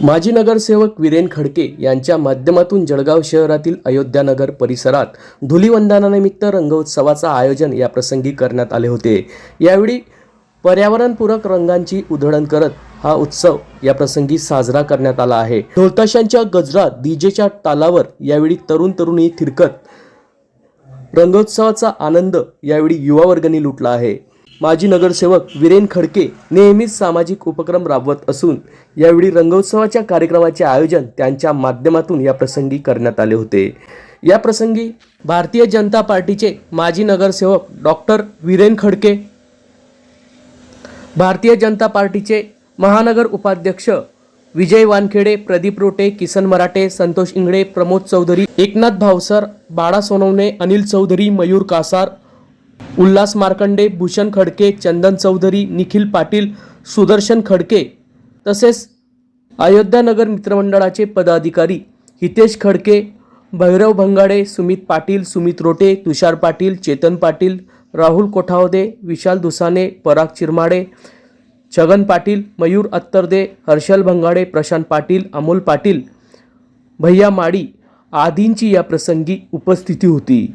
माजी नगरसेवक वीरेन खडके यांच्या माध्यमातून जळगाव शहरातील अयोध्यानगर परिसरात धुलिवंदनानिमित्त रंगोत्सवाचं आयोजन या प्रसंगी करण्यात आले होते. यावेळी पर्यावरणपूरक रंगांची उधळण करत हा उत्सव या प्रसंगी साजरा करण्यात आला आहे. ढोलताशांच्या गजरात डीजेच्या तालावर यावेळी तरुण तरुणी थिरकत. रंगोत्सवाचा आनंद यावेळी युवावर्गणी लुटला आहे. माजी नगरसेवक वीरेन खडके नेहमीच सामाजिक उपक्रम राबवत असून यावेळी रंगोत्सवाच्या कार्यक्रमाचे आयोजन त्यांच्या माध्यमातून या प्रसंगी करण्यात आले होते. या प्रसंगी भारतीय जनता पार्टीचे माजी नगरसेवक डॉक्टर वीरेन खडके भारतीय जनता पार्टीचे महानगर उपाध्यक्ष विजय वानखेडे प्रदीप रोटे किसन मराठे संतोष इंगळे प्रमोद चौधरी एकनाथ भावसर बाळा सोनवणे अनिल चौधरी मयूर कासार उल्हास मार्कंडे भूषण खडके चंदन चौधरी निखिल पाटील सुदर्शन खडके तसेच अयोध्यानगर मित्रमंडळाचे पदाधिकारी हितेश खडके भैरव भंगाडे सुमित पाटील सुमित रोटे तुषार पाटील चेतन पाटील राहुल कोठावदे विशाल दुसाने पराग चिरमाडे छगन पाटील मयूर अत्तरदे हर्षल भंगाडे प्रशांत पाटील अमोल पाटील भैया माडी आदींची या प्रसंगी उपस्थिती होती.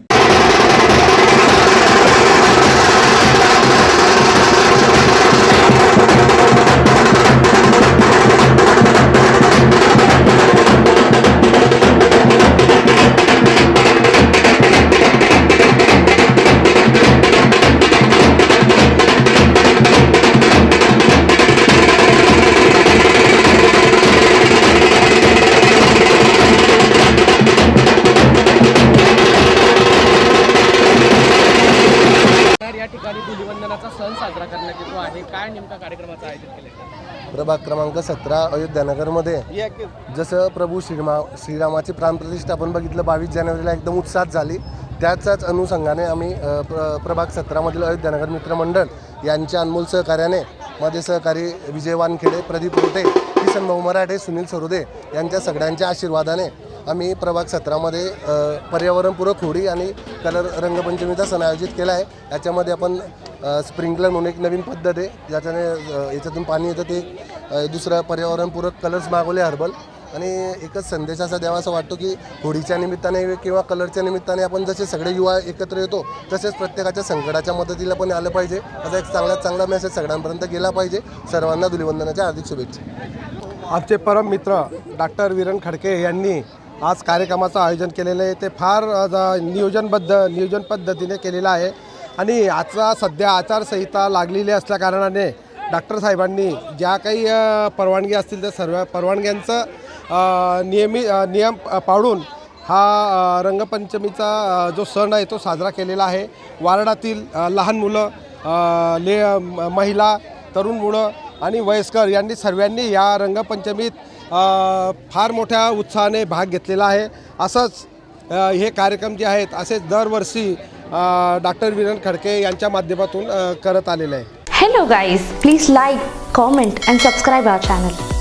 या ठिकाणी धुलिवंदनाचा सण साजरा करण्यात येतो आहे. काय नेमका कार्यक्रमाचं आयोजन केलं प्रभाग क्रमांक सतरा अयोध्यानगरमध्ये. जसं प्रभू श्रीमा श्रीरामाची प्राणप्रतिष्ठा आपण बघितलं बावीस जानेवारीला एकदम उत्साहात झाली. त्याच्याच अनुषंगाने आम्ही प्र प्रभाग सतरामधील अयोध्यानगर मित्रमंडळ यांच्या अनमोल सहकार्याने माझे सहकारी विजय वानखेडे प्रदीप रोटे किसन भाऊ मराठे सुनील सरोदे यांच्या सगळ्यांच्या आशीर्वादाने आम्ही प्रभाग सतरामध्ये पर्यावरणपूरक होळी आणि कलर रंगपंचमीचा सण आयोजित केला आहे. याच्यामध्ये आपण स्प्रिंकलर म्हणून एक नवीन पद्धत आहे. ज्याच्याने याच्यातून पाणी येतं ते दुसरं पर्यावरणपूरक कलर्स मागवले हर्बल. आणि एकच संदेश असा द्यावा असं वाटतो की होळीच्या निमित्ताने किंवा कलरच्या निमित्ताने आपण जसे सगळे युवा एकत्र येतो तसेच प्रत्येकाच्या संकटाच्या मदतीला पण आलं पाहिजे. असा एक चांगल्यात चांगला मेसेज सगळ्यांपर्यंत गेला पाहिजे. सर्वांना धुलिवंदनाच्या हार्दिक शुभेच्छा. आमचे परम मित्र डॉक्टर विरण खडके यांनी आज कार्यक्रमाचं आयोजन केलेलं आहे. ते फार नियोजनबद्ध नियोजन पद्धतीने केलेलं आहे. आणि आजचा सध्या आचारसंहिता लागलेली असल्याकारणाने डॉक्टर साहेबांनी ज्या काही परवानगी असतील त्या सर्व परवानग्यांचं नियमित नियम पाळून हा रंगपंचमीचा जो सण आहे तो साजरा केलेला आहे. वार्डातील लहान मुलं ले महिला तरुण मुलं आणि वयस्कर यांनी सर्वांनी या रंगपंचमीत फार मोठ्या उत्साहाने भाग घेतलेला आहे. असंच हे कार्यक्रम जे आहेत असेच दरवर्षी डॉक्टर विरण खडके यांच्या माध्यमातून करत आलेले आहे. Hello guys please like comment and subscribe our channel